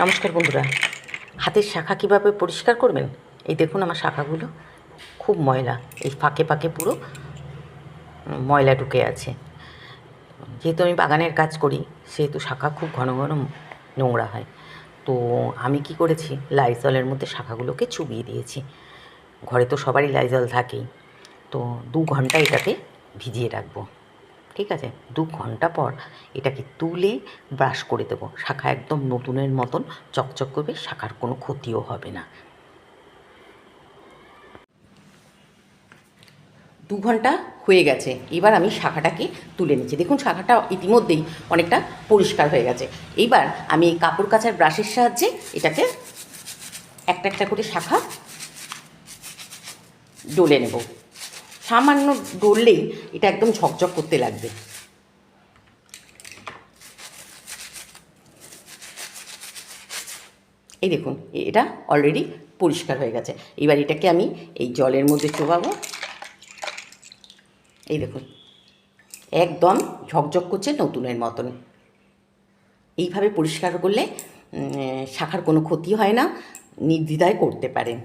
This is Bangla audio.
নমস্কার বন্ধুরা। হাতের শাখা কীভাবে পরিষ্কার করবেন? এই দেখুন আমার শাখাগুলো। খুব ময়লা। এই ফাঁকে ফাঁকে পুরো ময়লা ঢুকে আছে। যেহেতু আমি বাগানের কাজ করি, সেহেতু শাখা খুব ঘন ঘন নোংরা হয়। তো আমি কি করেছি? লাইজলের মধ্যে শাখাগুলোকে চুবিয়ে দিয়েছি। ঘরে তো সবারই লাইজল থাকেই। তো দু ঘণ্টা এটাতে ভিজিয়ে রাখব। ঠিক আছে? দু ঘণ্টা পর এটাকে তুলে ব্রাশ করে দেবো। শাখা একদম নতুনের মতন, চকচক করবে, শাখার কোনো ক্ষতিও হবে না। দু ঘণ্টা হয়ে গেছে। এবার আমি শাখাটাকে তুলে নিচ্ছি। দেখুন, শাখাটা ইতিমধ্যেই অনেকটা পরিষ্কার হয়ে গেছে। এইবার আমি এই কাপড় কাচার ব্রাশের সাহায্যে এটাকে একটা একটা করে শাখা ডলে নেব। সামান্য ডললেই এটা একদম ঝকঝক করতে লাগবে। এই দেখুন এটা অলরেডি পরিষ্কার হয়ে গেছে। এবার এটাকে আমি এই জলের মধ্যে চোবাবো। এই দেখুন, একদম ঝকঝক করছে নতুনের মতন। এইভাবে পরিষ্কার করলে শাখার কোনো ক্ষতি হয় না, নির্দ্বিধায় করতে পারেন।